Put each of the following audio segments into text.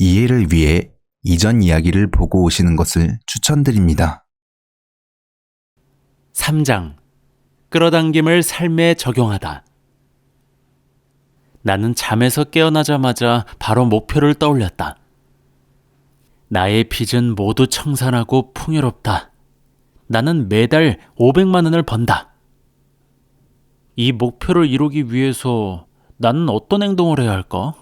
이해를 위해 이전 이야기를 보고 오시는 것을 추천드립니다. 3장 끌어당김을 삶에 적용하다. 나는 잠에서 깨어나자마자 바로 목표를 떠올렸다. 나의 빚은 모두 청산하고 풍요롭다. 나는 매달 500만 원을 번다. 이 목표를 이루기 위해서 나는 어떤 행동을 해야 할까?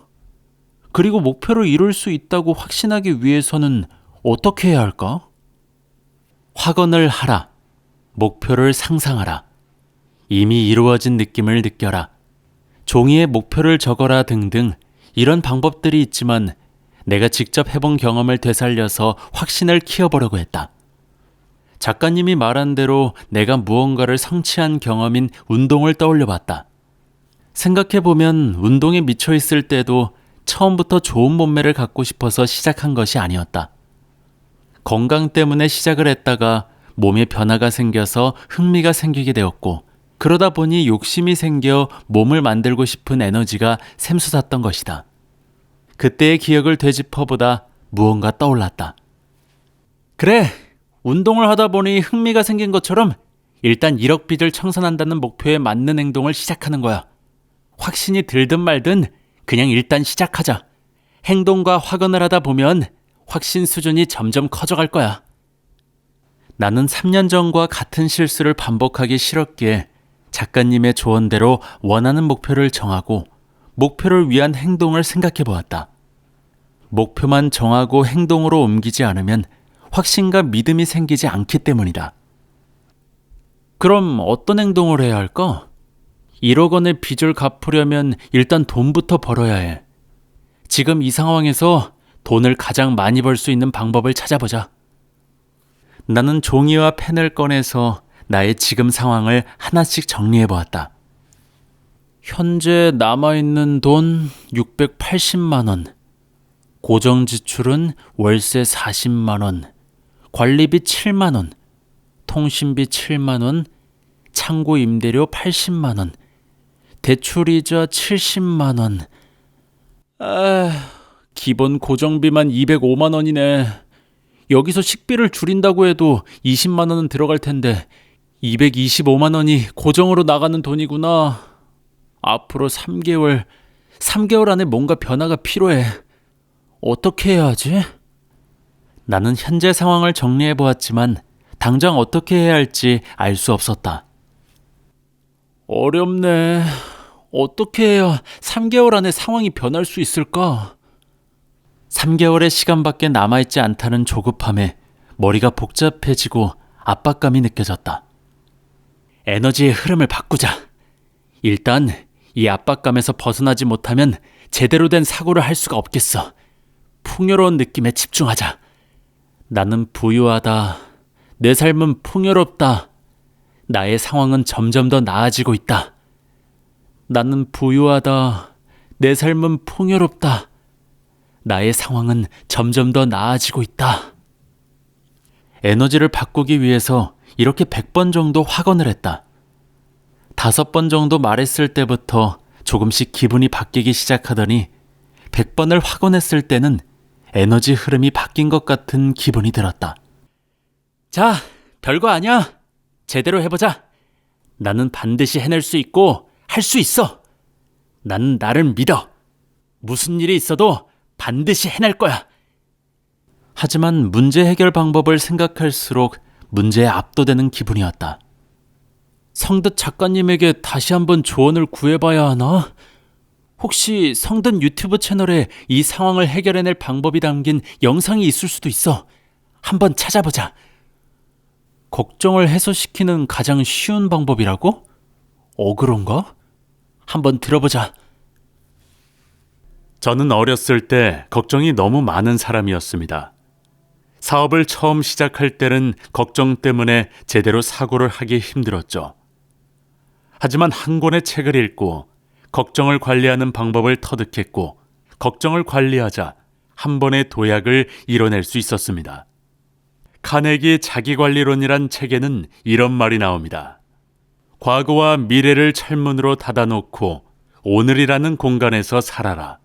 그리고 목표를 이룰 수 있다고 확신하기 위해서는 어떻게 해야 할까? 확언을 하라. 목표를 상상하라. 이미 이루어진 느낌을 느껴라. 종이에 목표를 적어라 등등 이런 방법들이 있지만 내가 직접 해본 경험을 되살려서 확신을 키워보려고 했다. 작가님이 말한 대로 내가 무언가를 성취한 경험인 운동을 떠올려 봤다. 생각해보면 운동에 미쳐 있을 때도 처음부터 좋은 몸매를 갖고 싶어서 시작한 것이 아니었다. 건강 때문에 시작을 했다가 몸에 변화가 생겨서 흥미가 생기게 되었고, 그러다 보니 욕심이 생겨 몸을 만들고 싶은 에너지가 샘솟았던 것이다. 그때의 기억을 되짚어보다 무언가 떠올랐다. 그래, 운동을 하다 보니 흥미가 생긴 것처럼 일단 1억 빚을 청산한다는 목표에 맞는 행동을 시작하는 거야. 확신이 들든 말든 그냥 일단 시작하자. 행동과 확언을 하다 보면 확신 수준이 점점 커져갈 거야. 나는 3년 전과 같은 실수를 반복하기 싫었기에 작가님의 조언대로 원하는 목표를 정하고 목표를 위한 행동을 생각해 보았다. 목표만 정하고 행동으로 옮기지 않으면 확신과 믿음이 생기지 않기 때문이다. 그럼 어떤 행동을 해야 할까? 1억 원의 빚을 갚으려면 일단 돈부터 벌어야 해. 지금 이 상황에서 돈을 가장 많이 벌 수 있는 방법을 찾아보자. 나는 종이와 펜을 꺼내서 나의 지금 상황을 하나씩 정리해 보았다. 현재 남아있는 돈 680만원. 고정 지출은 월세 40만원. 관리비 7만원. 통신비 7만원. 창고 임대료 80만원. 대출이자 70만 원. 아, 기본 고정비만 205만 원이네. 여기서 식비를 줄인다고 해도 20만 원은 들어갈 텐데 225만 원이 고정으로 나가는 돈이구나. 앞으로 3개월, 3개월 안에 뭔가 변화가 필요해. 어떻게 해야 하지? 나는 현재 상황을 정리해 보았지만 당장 어떻게 해야 할지 알 수 없었다. 어렵네. 어떻게 해야 3개월 안에 상황이 변할 수 있을까? 3개월의 시간밖에 남아있지 않다는 조급함에 머리가 복잡해지고 압박감이 느껴졌다. 에너지의 흐름을 바꾸자. 일단 이 압박감에서 벗어나지 못하면 제대로 된 사고를 할 수가 없겠어. 풍요로운 느낌에 집중하자. 나는 부유하다. 내 삶은 풍요롭다. 나의 상황은 점점 더 나아지고 있다. 나는 부유하다. 내 삶은 풍요롭다. 나의 상황은 점점 더 나아지고 있다. 에너지를 바꾸기 위해서 이렇게 100번 정도 확언을 했다. 다섯 번 정도 말했을 때부터 조금씩 기분이 바뀌기 시작하더니 100번을 확언했을 때는 에너지 흐름이 바뀐 것 같은 기분이 들었다. 자, 별거 아니야. 제대로 해보자. 나는 반드시 해낼 수 있고 할 수 있어. 나는 나를 믿어. 무슨 일이 있어도 반드시 해낼 거야. 하지만 문제 해결 방법을 생각할수록 문제에 압도되는 기분이었다. 성득 작가님에게 다시 한번 조언을 구해봐야 하나? 혹시 성든 유튜브 채널에 이 상황을 해결해낼 방법이 담긴 영상이 있을 수도 있어. 한번 찾아보자. 걱정을 해소시키는 가장 쉬운 방법이라고? 어, 그런가? 한번 들어보자. 저는 어렸을 때 걱정이 너무 많은 사람이었습니다. 사업을 처음 시작할 때는 걱정 때문에 제대로 사고를 하기 힘들었죠. 하지만 한 권의 책을 읽고 걱정을 관리하는 방법을 터득했고 걱정을 관리하자 한 번의 도약을 이뤄낼 수 있었습니다. 카네기 자기관리론이란 책에는 이런 말이 나옵니다. 과거와 미래를 철문으로 닫아놓고 오늘이라는 공간에서 살아라.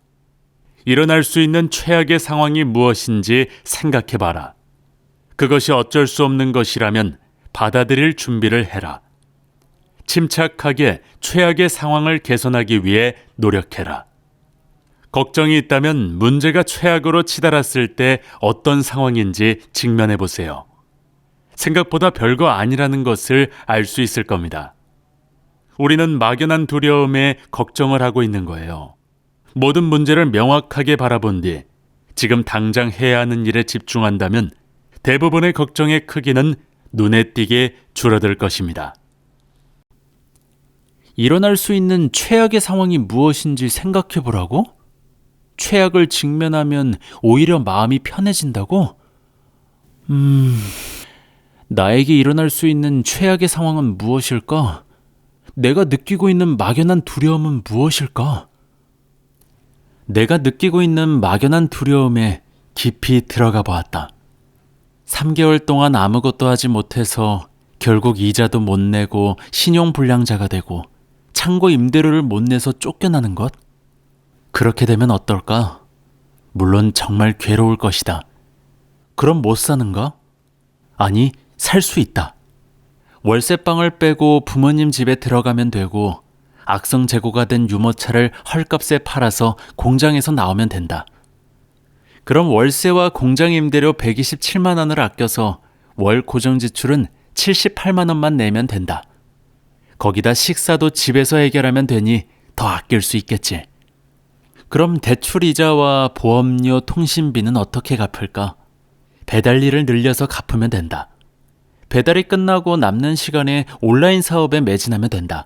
일어날 수 있는 최악의 상황이 무엇인지 생각해 봐라. 그것이 어쩔 수 없는 것이라면 받아들일 준비를 해라. 침착하게 최악의 상황을 개선하기 위해 노력해라. 걱정이 있다면 문제가 최악으로 치달았을 때 어떤 상황인지 직면해 보세요. 생각보다 별거 아니라는 것을 알 수 있을 겁니다. 우리는 막연한 두려움에 걱정을 하고 있는 거예요. 모든 문제를 명확하게 바라본 뒤 지금 당장 해야 하는 일에 집중한다면 대부분의 걱정의 크기는 눈에 띄게 줄어들 것입니다. 일어날 수 있는 최악의 상황이 무엇인지 생각해 보라고? 최악을 직면하면 오히려 마음이 편해진다고? 음, 나에게 일어날 수 있는 최악의 상황은 무엇일까? 내가 느끼고 있는 막연한 두려움은 무엇일까? 내가 느끼고 있는 막연한 두려움에 깊이 들어가 보았다. 3개월 동안 아무것도 하지 못해서 결국 이자도 못 내고 신용불량자가 되고 창고 임대료를 못 내서 쫓겨나는 것? 그렇게 되면 어떨까? 물론 정말 괴로울 것이다. 그럼 못 사는가? 아니, 살 수 있다. 월세방을 빼고 부모님 집에 들어가면 되고 악성 재고가 된 유모차를 헐값에 팔아서 공장에서 나오면 된다. 그럼 월세와 공장 임대료 127만 원을 아껴서 월 고정 지출은 78만 원만 내면 된다. 거기다 식사도 집에서 해결하면 되니 더 아낄 수 있겠지. 그럼 대출 이자와 보험료, 통신비는 어떻게 갚을까? 배달일을 늘려서 갚으면 된다. 배달이 끝나고 남는 시간에 온라인 사업에 매진하면 된다.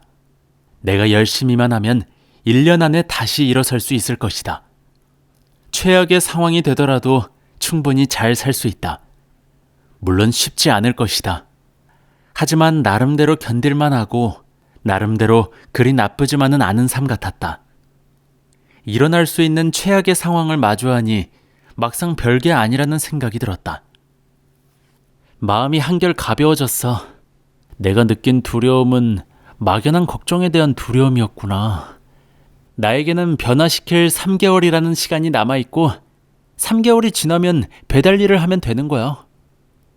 내가 열심히만 하면 1년 안에 다시 일어설 수 있을 것이다. 최악의 상황이 되더라도 충분히 잘 살 수 있다. 물론 쉽지 않을 것이다. 하지만 나름대로 견딜만 하고 나름대로 그리 나쁘지만은 않은 삶 같았다. 일어날 수 있는 최악의 상황을 마주하니 막상 별게 아니라는 생각이 들었다. 마음이 한결 가벼워졌어. 내가 느낀 두려움은 막연한 걱정에 대한 두려움이었구나. 나에게는 변화시킬 3개월이라는 시간이 남아있고, 3개월이 지나면 배달 일을 하면 되는 거야.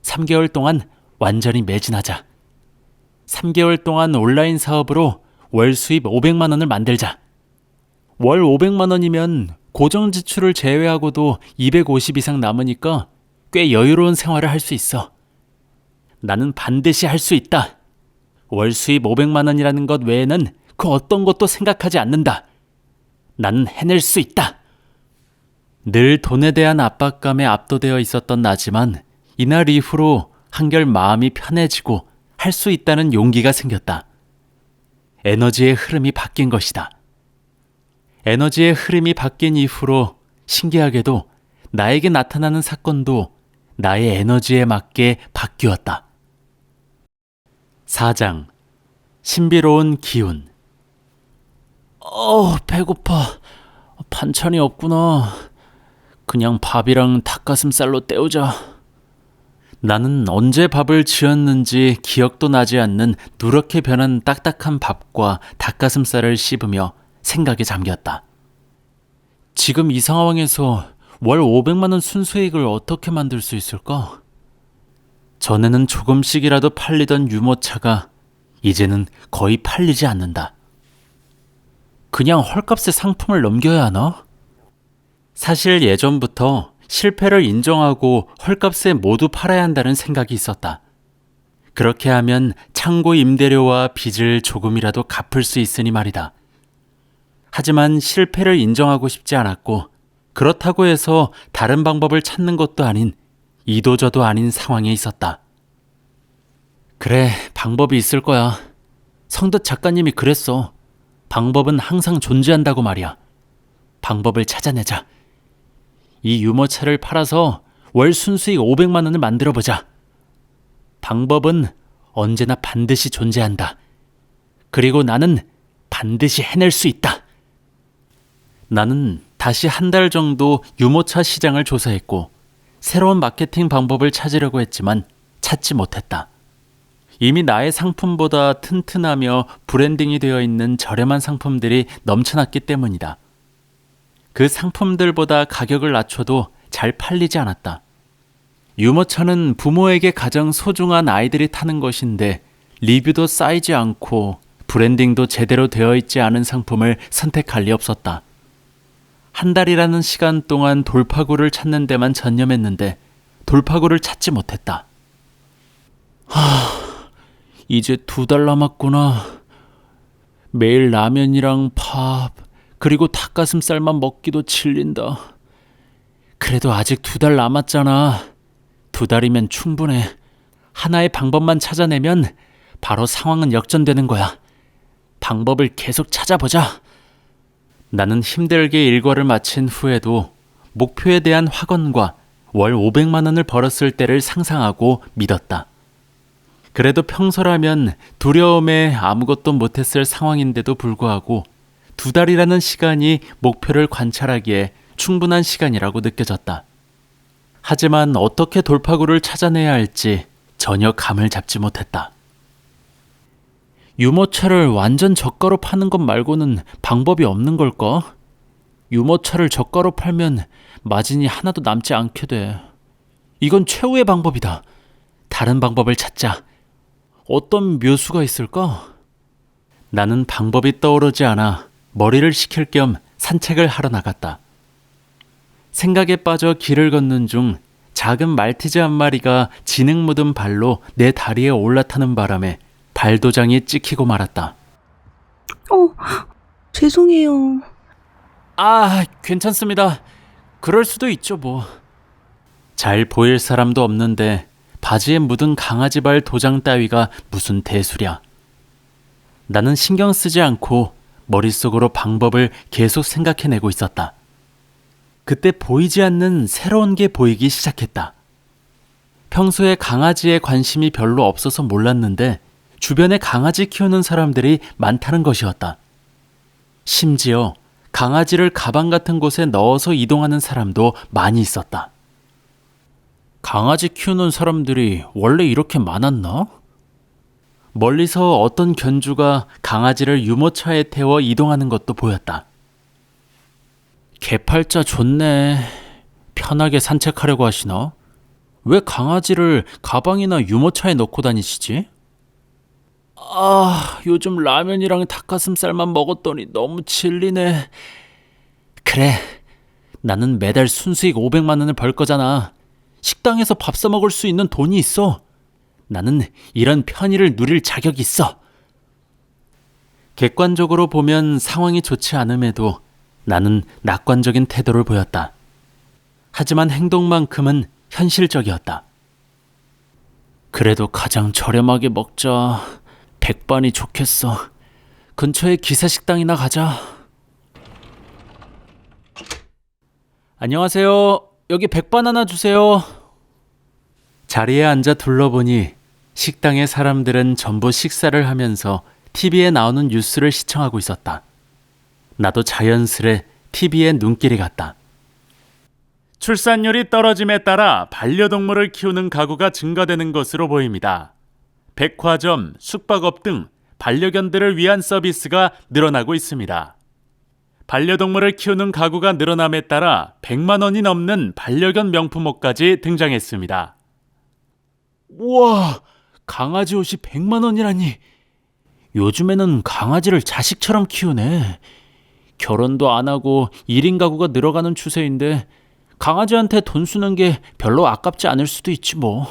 3개월 동안 완전히 매진하자. 3개월 동안 온라인 사업으로 월 수입 500만 원을 만들자. 월 500만 원이면 고정 지출을 제외하고도 250 이상 남으니까 꽤 여유로운 생활을 할 수 있어. 나는 반드시 할 수 있다. 월 수입 500만 원이라는 것 외에는 그 어떤 것도 생각하지 않는다. 나는 해낼 수 있다. 늘 돈에 대한 압박감에 압도되어 있었던 나지만 이날 이후로 한결 마음이 편해지고 할 수 있다는 용기가 생겼다. 에너지의 흐름이 바뀐 것이다. 에너지의 흐름이 바뀐 이후로 신기하게도 나에게 나타나는 사건도 나의 에너지에 맞게 바뀌었다. 4장 신비로운 기운 어, 배고파. 반찬이 없구나. 그냥 밥이랑 닭가슴살로 때우자. 나는 언제 밥을 지었는지 기억도 나지 않는 누렇게 변한 딱딱한 밥과 닭가슴살을 씹으며 생각에 잠겼다. 지금 이 상황에서 월 500만 원 순수익을 어떻게 만들 수 있을까? 전에는 조금씩이라도 팔리던 유모차가 이제는 거의 팔리지 않는다. 그냥 헐값에 상품을 넘겨야 하나? 사실 예전부터 실패를 인정하고 헐값에 모두 팔아야 한다는 생각이 있었다. 그렇게 하면 창고 임대료와 빚을 조금이라도 갚을 수 있으니 말이다. 하지만 실패를 인정하고 싶지 않았고, 그렇다고 해서 다른 방법을 찾는 것도 아닌 이도저도 아닌 상황에 있었다. 그래, 방법이 있을 거야. 성득 작가님이 그랬어. 방법은 항상 존재한다고 말이야. 방법을 찾아내자. 이 유모차를 팔아서 월 순수익 500만 원을 만들어 보자. 방법은 언제나 반드시 존재한다. 그리고 나는 반드시 해낼 수 있다. 나는 다시 한 달 정도 유모차 시장을 조사했고 새로운 마케팅 방법을 찾으려고 했지만 찾지 못했다. 이미 나의 상품보다 튼튼하며 브랜딩이 되어 있는 저렴한 상품들이 넘쳐났기 때문이다. 그 상품들보다 가격을 낮춰도 잘 팔리지 않았다. 유모차는 부모에게 가장 소중한 아이들이 타는 것인데 리뷰도 쌓이지 않고 브랜딩도 제대로 되어 있지 않은 상품을 선택할 리 없었다. 한 달이라는 시간 동안 돌파구를 찾는 데만 전념했는데 돌파구를 찾지 못했다. 하, 이제 두 달 남았구나. 매일 라면이랑 밥, 그리고 닭가슴살만 먹기도 질린다. 그래도 아직 두 달 남았잖아. 두 달이면 충분해. 하나의 방법만 찾아내면 바로 상황은 역전되는 거야. 방법을 계속 찾아보자. 나는 힘들게 일과를 마친 후에도 목표에 대한 확언과 월 500만 원을 벌었을 때를 상상하고 믿었다. 그래도 평소라면 두려움에 아무것도 못했을 상황인데도 불구하고 두 달이라는 시간이 목표를 관찰하기에 충분한 시간이라고 느껴졌다. 하지만 어떻게 돌파구를 찾아내야 할지 전혀 감을 잡지 못했다. 유모차를 완전 저가로 파는 것 말고는 방법이 없는 걸까? 유모차를 저가로 팔면 마진이 하나도 남지 않게 돼. 이건 최후의 방법이다. 다른 방법을 찾자. 어떤 묘수가 있을까? 나는 방법이 떠오르지 않아 머리를 식힐 겸 산책을 하러 나갔다. 생각에 빠져 길을 걷는 중 작은 말티즈 한 마리가 지능 묻은 발로 내 다리에 올라타는 바람에 발도장이 찍히고 말았다. 어, 죄송해요. 아, 괜찮습니다. 그럴 수도 있죠, 뭐. 잘 보일 사람도 없는데 바지에 묻은 강아지 발 도장 따위가 무슨 대수랴. 나는 신경 쓰지 않고 머릿속으로 방법을 계속 생각해내고 있었다. 그때 보이지 않는 새로운 게 보이기 시작했다. 평소에 강아지에 관심이 별로 없어서 몰랐는데 주변에 강아지 키우는 사람들이 많다는 것이었다. 심지어 강아지를 가방 같은 곳에 넣어서 이동하는 사람도 많이 있었다. 강아지 키우는 사람들이 원래 이렇게 많았나? 멀리서 어떤 견주가 강아지를 유모차에 태워 이동하는 것도 보였다. 개팔자 좋네. 편하게 산책하려고 하시나? 왜 강아지를 가방이나 유모차에 넣고 다니시지? 아, 요즘 라면이랑 닭가슴살만 먹었더니 너무 질리네. 그래. 나는 매달 순수익 500만 원을 벌 거잖아. 식당에서 밥 사 먹을 수 있는 돈이 있어. 나는 이런 편의를 누릴 자격이 있어. 객관적으로 보면 상황이 좋지 않음에도 나는 낙관적인 태도를 보였다. 하지만 행동만큼은 현실적이었다. 그래도 가장 저렴하게 먹자. 백반이 좋겠어. 근처에 기사식당이나 가자. 안녕하세요. 여기 백반 하나 주세요. 자리에 앉아 둘러보니 식당의 사람들은 전부 식사를 하면서 TV에 나오는 뉴스를 시청하고 있었다. 나도 자연스레 TV에 눈길이 갔다. 출산율이 떨어짐에 따라 반려동물을 키우는 가구가 증가되는 것으로 보입니다. 백화점, 숙박업 등 반려견들을 위한 서비스가 늘어나고 있습니다. 반려동물을 키우는 가구가 늘어남에 따라 100만 원이 넘는 반려견 명품옷까지 등장했습니다. 우와, 강아지 옷이 100만 원이라니. 요즘에는 강아지를 자식처럼 키우네. 결혼도 안 하고 1인 가구가 늘어가는 추세인데 강아지한테 돈 쓰는 게 별로 아깝지 않을 수도 있지 뭐.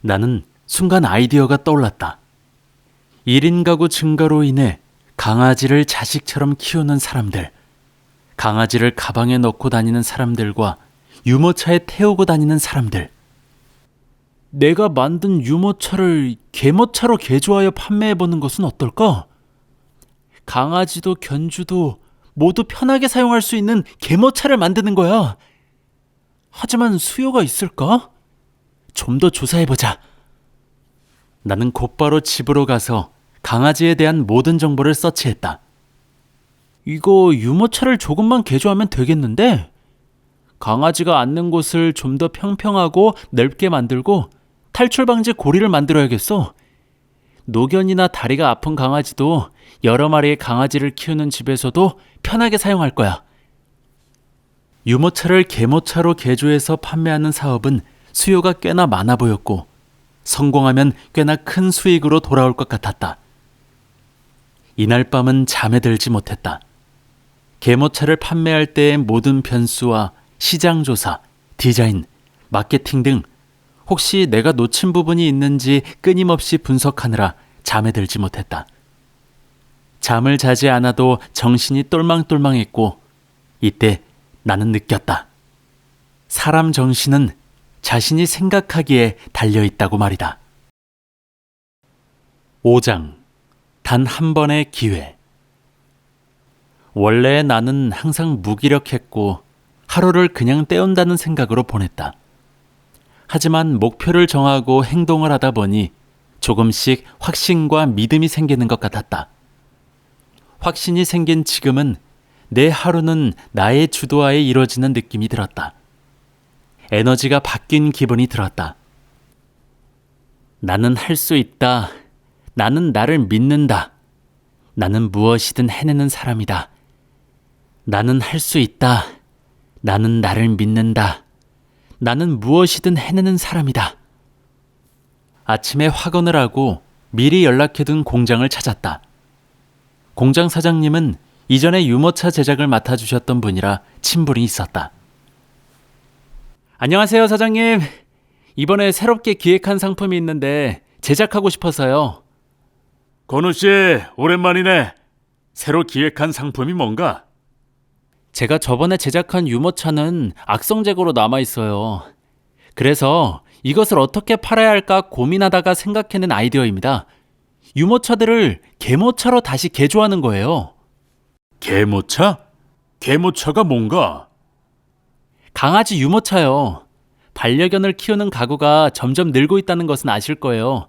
나는 순간 아이디어가 떠올랐다. 1인 가구 증가로 인해 강아지를 자식처럼 키우는 사람들, 강아지를 가방에 넣고 다니는 사람들과 유모차에 태우고 다니는 사람들. 내가 만든 유모차를 개모차로 개조하여 판매해보는 것은 어떨까? 강아지도 견주도 모두 편하게 사용할 수 있는 개모차를 만드는 거야. 하지만 수요가 있을까? 좀 더 조사해보자. 나는 곧바로 집으로 가서 강아지에 대한 모든 정보를 서치했다. 이거 유모차를 조금만 개조하면 되겠는데? 강아지가 앉는 곳을 좀 더 평평하고 넓게 만들고 탈출 방지 고리를 만들어야겠어. 노견이나 다리가 아픈 강아지도 여러 마리의 강아지를 키우는 집에서도 편하게 사용할 거야. 유모차를 개모차로 개조해서 판매하는 사업은 수요가 꽤나 많아 보였고 성공하면 꽤나 큰 수익으로 돌아올 것 같았다. 이날 밤은 잠에 들지 못했다. 개모차를 판매할 때의 모든 변수와 시장 조사, 디자인, 마케팅 등 혹시 내가 놓친 부분이 있는지 끊임없이 분석하느라 잠에 들지 못했다. 잠을 자지 않아도 정신이 똘망똘망했고 이때 나는 느꼈다. 사람 정신은 자신이 생각하기에 달려 있다고 말이다. 5장 단 한 번의 기회 원래 나는 항상 무기력했고 하루를 그냥 때운다는 생각으로 보냈다. 하지만 목표를 정하고 행동을 하다 보니 조금씩 확신과 믿음이 생기는 것 같았다. 확신이 생긴 지금은 내 하루는 나의 주도하에 이루어지는 느낌이 들었다. 에너지가 바뀐 기분이 들었다. 나는 할 수 있다. 나는 나를 믿는다. 나는 무엇이든 해내는 사람이다. 나는 할 수 있다. 나는 나를 믿는다. 나는 무엇이든 해내는 사람이다. 아침에 확언을 하고 미리 연락해둔 공장을 찾았다. 공장 사장님은 이전에 유모차 제작을 맡아주셨던 분이라 친분이 있었다. 안녕하세요, 사장님. 이번에 새롭게 기획한 상품이 있는데 제작하고 싶어서요. 건우 씨, 오랜만이네. 새로 기획한 상품이 뭔가? 제가 저번에 제작한 유모차는 악성재고로 남아 있어요. 그래서 이것을 어떻게 팔아야 할까 고민하다가 생각해낸 아이디어입니다. 유모차들을 개모차로 다시 개조하는 거예요. 개모차? 개모차가 뭔가? 강아지 유모차요. 반려견을 키우는 가구가 점점 늘고 있다는 것은 아실 거예요.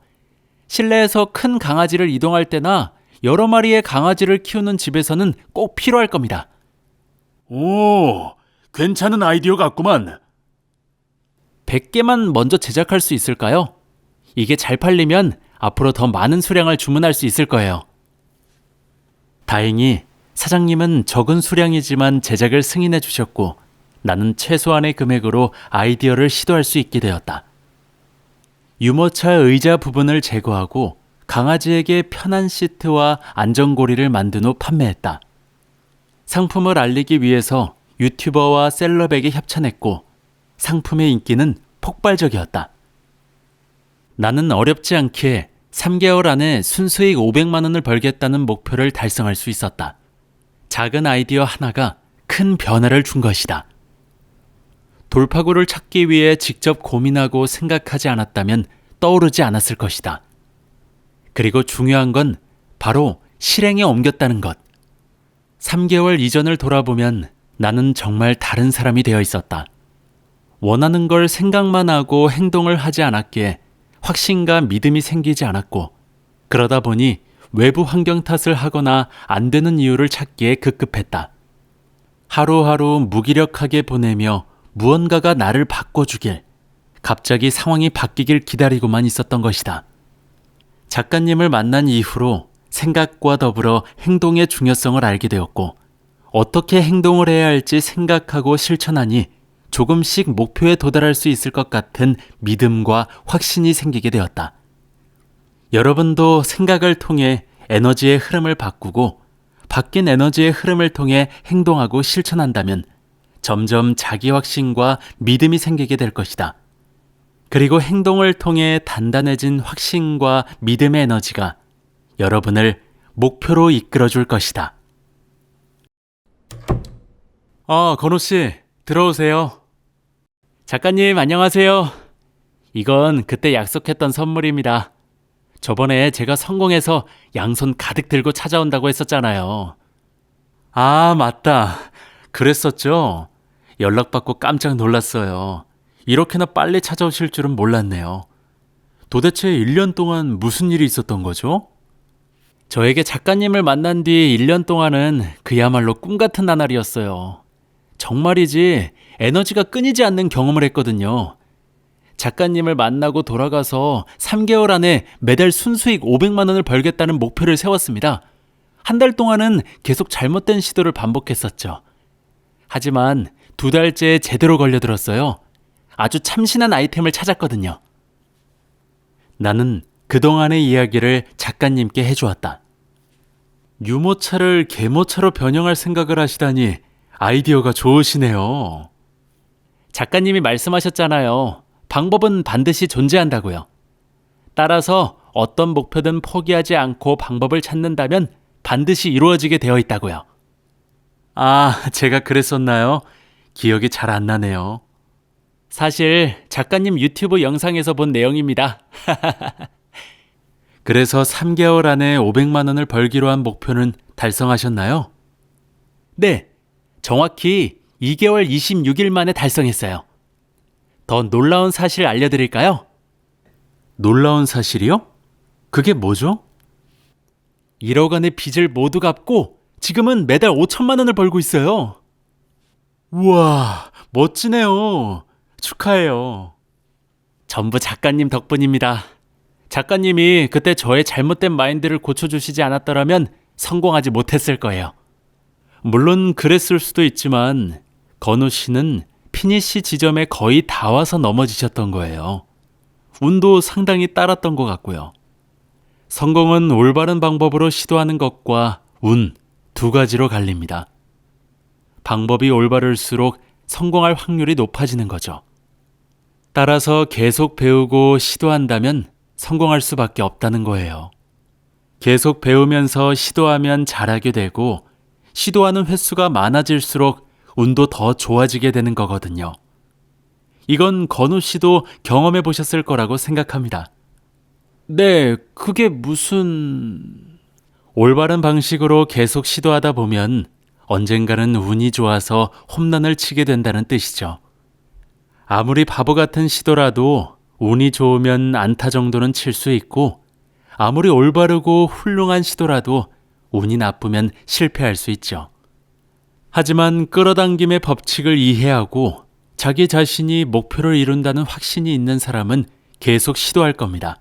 실내에서 큰 강아지를 이동할 때나 여러 마리의 강아지를 키우는 집에서는 꼭 필요할 겁니다. 오, 괜찮은 아이디어 같구만. 100개만 먼저 제작할 수 있을까요? 이게 잘 팔리면 앞으로 더 많은 수량을 주문할 수 있을 거예요. 다행히 사장님은 적은 수량이지만 제작을 승인해 주셨고 나는 최소한의 금액으로 아이디어를 시도할 수 있게 되었다. 유모차 의자 부분을 제거하고 강아지에게 편한 시트와 안전고리를 만든 후 판매했다. 상품을 알리기 위해서 유튜버와 셀럽에게 협찬했고 상품의 인기는 폭발적이었다. 나는 어렵지 않게 3개월 안에 순수익 500만 원을 벌겠다는 목표를 달성할 수 있었다. 작은 아이디어 하나가 큰 변화를 준 것이다. 돌파구를 찾기 위해 직접 고민하고 생각하지 않았다면 떠오르지 않았을 것이다. 그리고 중요한 건 바로 실행에 옮겼다는 것. 3개월 이전을 돌아보면 나는 정말 다른 사람이 되어 있었다. 원하는 걸 생각만 하고 행동을 하지 않았기에 확신과 믿음이 생기지 않았고, 그러다 보니 외부 환경 탓을 하거나 안 되는 이유를 찾기에 급급했다. 하루하루 무기력하게 보내며 무언가가 나를 바꿔주길, 갑자기 상황이 바뀌길 기다리고만 있었던 것이다. 작가님을 만난 이후로 생각과 더불어 행동의 중요성을 알게 되었고, 어떻게 행동을 해야 할지 생각하고 실천하니 조금씩 목표에 도달할 수 있을 것 같은 믿음과 확신이 생기게 되었다. 여러분도 생각을 통해 에너지의 흐름을 바꾸고 바뀐 에너지의 흐름을 통해 행동하고 실천한다면 점점 자기 확신과 믿음이 생기게 될 것이다. 그리고 행동을 통해 단단해진 확신과 믿음의 에너지가 여러분을 목표로 이끌어 줄 것이다. 아, 건호 씨, 들어오세요. 작가님, 안녕하세요. 이건 그때 약속했던 선물입니다. 저번에 제가 성공해서 양손 가득 들고 찾아온다고 했었잖아요. 아, 맞다. 그랬었죠? 연락받고 깜짝 놀랐어요. 이렇게나 빨리 찾아오실 줄은 몰랐네요. 도대체 1년 동안 무슨 일이 있었던 거죠? 저에게 작가님을 만난 뒤 1년 동안은 그야말로 꿈 같은 나날이었어요. 정말이지 에너지가 끊이지 않는 경험을 했거든요. 작가님을 만나고 돌아가서 3개월 안에 매달 순수익 500만 원을 벌겠다는 목표를 세웠습니다. 한 달 동안은 계속 잘못된 시도를 반복했었죠. 하지만 두 달째 제대로 걸려들었어요. 아주 참신한 아이템을 찾았거든요. 나는 그동안의 이야기를 작가님께 해주었다. 유모차를 개모차로 변형할 생각을 하시다니 아이디어가 좋으시네요. 작가님이 말씀하셨잖아요. 방법은 반드시 존재한다고요. 따라서 어떤 목표든 포기하지 않고 방법을 찾는다면 반드시 이루어지게 되어 있다고요. 아, 제가 그랬었나요? 기억이 잘 안 나네요. 사실 작가님 유튜브 영상에서 본 내용입니다. 그래서 3개월 안에 500만 원을 벌기로 한 목표는 달성하셨나요? 네. 정확히 2개월 26일 만에 달성했어요. 더 놀라운 사실 알려드릴까요? 놀라운 사실이요? 그게 뭐죠? 1억 원의 빚을 모두 갚고 지금은 매달 5천만 원을 벌고 있어요. 우와, 멋지네요. 축하해요. 전부 작가님 덕분입니다. 작가님이 그때 저의 잘못된 마인드를 고쳐주시지 않았더라면 성공하지 못했을 거예요. 물론 그랬을 수도 있지만 건우 씨는 피니시 지점에 거의 다 와서 넘어지셨던 거예요. 운도 상당히 따랐던 것 같고요. 성공은 올바른 방법으로 시도하는 것과 운 두 가지로 갈립니다. 방법이 올바를수록 성공할 확률이 높아지는 거죠. 따라서 계속 배우고 시도한다면 성공할 수밖에 없다는 거예요. 계속 배우면서 시도하면 잘하게 되고 시도하는 횟수가 많아질수록 운도 더 좋아지게 되는 거거든요. 이건 건우 씨도 경험해 보셨을 거라고 생각합니다. 네, 그게 무슨... 올바른 방식으로 계속 시도하다 보면 언젠가는 운이 좋아서 홈런을 치게 된다는 뜻이죠. 아무리 바보 같은 시도라도 운이 좋으면 안타 정도는 칠 수 있고 아무리 올바르고 훌륭한 시도라도 운이 나쁘면 실패할 수 있죠. 하지만 끌어당김의 법칙을 이해하고 자기 자신이 목표를 이룬다는 확신이 있는 사람은 계속 시도할 겁니다.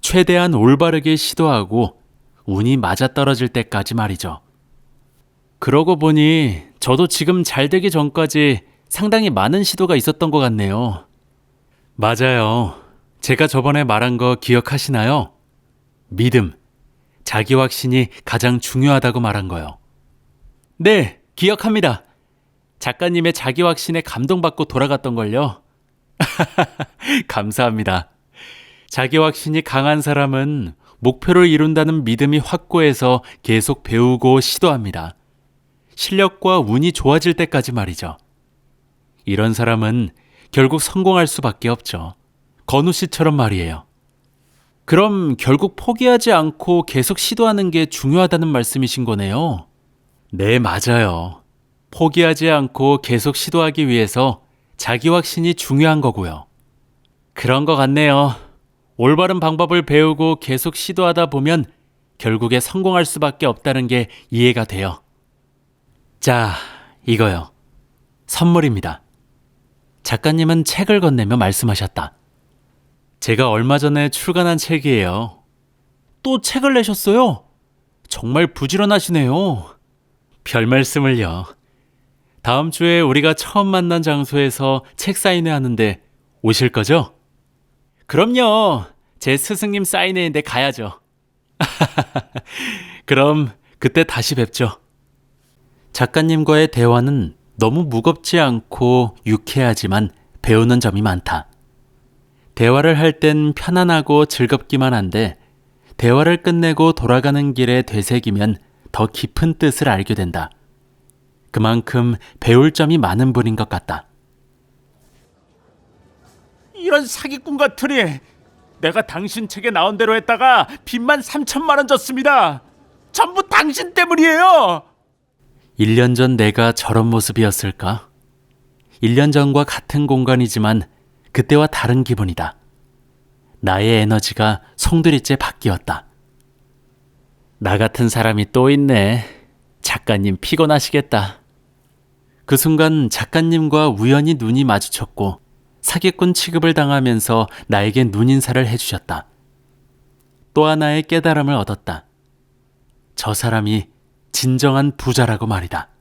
최대한 올바르게 시도하고 운이 맞아떨어질 때까지 말이죠. 그러고 보니 저도 지금 잘 되기 전까지 상당히 많은 시도가 있었던 것 같네요. 맞아요. 제가 저번에 말한 거 기억하시나요? 믿음, 자기 확신이 가장 중요하다고 말한 거요. 네, 기억합니다. 작가님의 자기 확신에 감동받고 돌아갔던 걸요. 감사합니다. 자기 확신이 강한 사람은 목표를 이룬다는 믿음이 확고해서 계속 배우고 시도합니다. 실력과 운이 좋아질 때까지 말이죠. 이런 사람은 결국 성공할 수밖에 없죠. 건우 씨처럼 말이에요. 그럼 결국 포기하지 않고 계속 시도하는 게 중요하다는 말씀이신 거네요. 네, 맞아요. 포기하지 않고 계속 시도하기 위해서 자기 확신이 중요한 거고요. 그런 것 같네요. 올바른 방법을 배우고 계속 시도하다 보면 결국에 성공할 수밖에 없다는 게 이해가 돼요. 자, 이거요. 선물입니다. 작가님은 책을 건네며 말씀하셨다. 제가 얼마 전에 출간한 책이에요. 또 책을 내셨어요? 정말 부지런하시네요. 별 말씀을요. 다음 주에 우리가 처음 만난 장소에서 책 사인회 하는데 오실 거죠? 그럼요. 제 스승님 사인회인데 가야죠. 그럼 그때 다시 뵙죠. 작가님과의 대화는 너무 무겁지 않고 유쾌하지만 배우는 점이 많다. 대화를 할 땐 편안하고 즐겁기만 한데 대화를 끝내고 돌아가는 길에 되새기면 더 깊은 뜻을 알게 된다. 그만큼 배울 점이 많은 분인 것 같다. 이런 사기꾼 같으니 내가 당신 책에 나온 대로 했다가 빚만 3천만 원 졌습니다. 전부 당신 때문이에요. 1년 전 내가 저런 모습이었을까? 1년 전과 같은 공간이지만 그때와 다른 기분이다. 나의 에너지가 송두리째 바뀌었다. 나 같은 사람이 또 있네. 작가님 피곤하시겠다. 그 순간 작가님과 우연히 눈이 마주쳤고 사기꾼 취급을 당하면서 나에게 눈인사를 해주셨다. 또 하나의 깨달음을 얻었다. 저 사람이 진정한 부자라고 말이다.